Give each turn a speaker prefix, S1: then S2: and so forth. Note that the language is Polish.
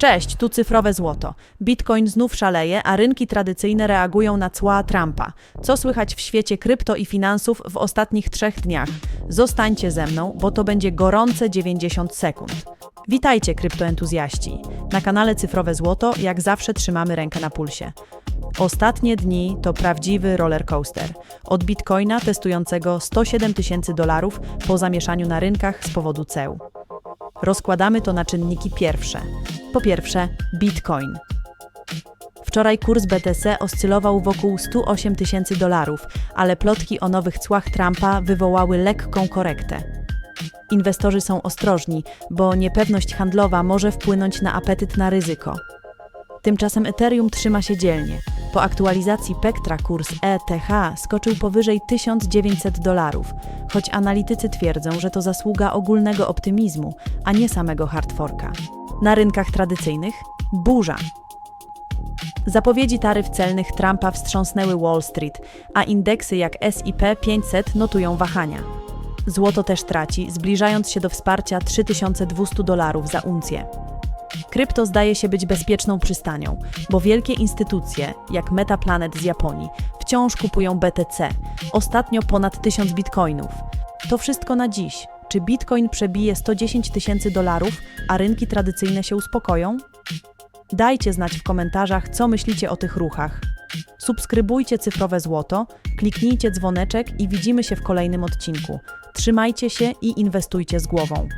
S1: Cześć, tu cyfrowe złoto. Bitcoin znów szaleje, a rynki tradycyjne reagują na cła Trumpa. Co słychać w świecie krypto i finansów w ostatnich trzech dniach? Zostańcie ze mną, bo to będzie gorące 90 sekund. Witajcie, kryptoentuzjaści. Na kanale Cyfrowe Złoto, jak zawsze, trzymamy rękę na pulsie. Ostatnie dni to prawdziwy rollercoaster. Od bitcoina testującego 107 tysięcy dolarów po zamieszaniu na rynkach z powodu ceł. Rozkładamy to na czynniki pierwsze. Po pierwsze, Bitcoin. Wczoraj kurs BTC oscylował wokół 108 tysięcy dolarów, ale plotki o nowych cłach Trumpa wywołały lekką korektę. Inwestorzy są ostrożni, bo niepewność handlowa może wpłynąć na apetyt na ryzyko. Tymczasem Ethereum trzyma się dzielnie. Po aktualizacji Pektra kurs ETH skoczył powyżej 1900 dolarów, choć analitycy twierdzą, że to zasługa ogólnego optymizmu, a nie samego hardforka. Na rynkach tradycyjnych burza. Zapowiedzi taryf celnych Trumpa wstrząsnęły Wall Street, a indeksy jak SIP 500 notują wahania. Złoto też traci, zbliżając się do wsparcia 3200 dolarów za uncję. Krypto zdaje się być bezpieczną przystanią, bo wielkie instytucje, jak Metaplanet z Japonii, wciąż kupują BTC, ostatnio ponad 1000 bitcoinów. To wszystko na dziś. Czy bitcoin przebije 110 tysięcy dolarów, a rynki tradycyjne się uspokoją? Dajcie znać w komentarzach, co myślicie o tych ruchach. Subskrybujcie cyfrowe złoto, kliknijcie dzwoneczek i widzimy się w kolejnym odcinku. Trzymajcie się i inwestujcie z głową.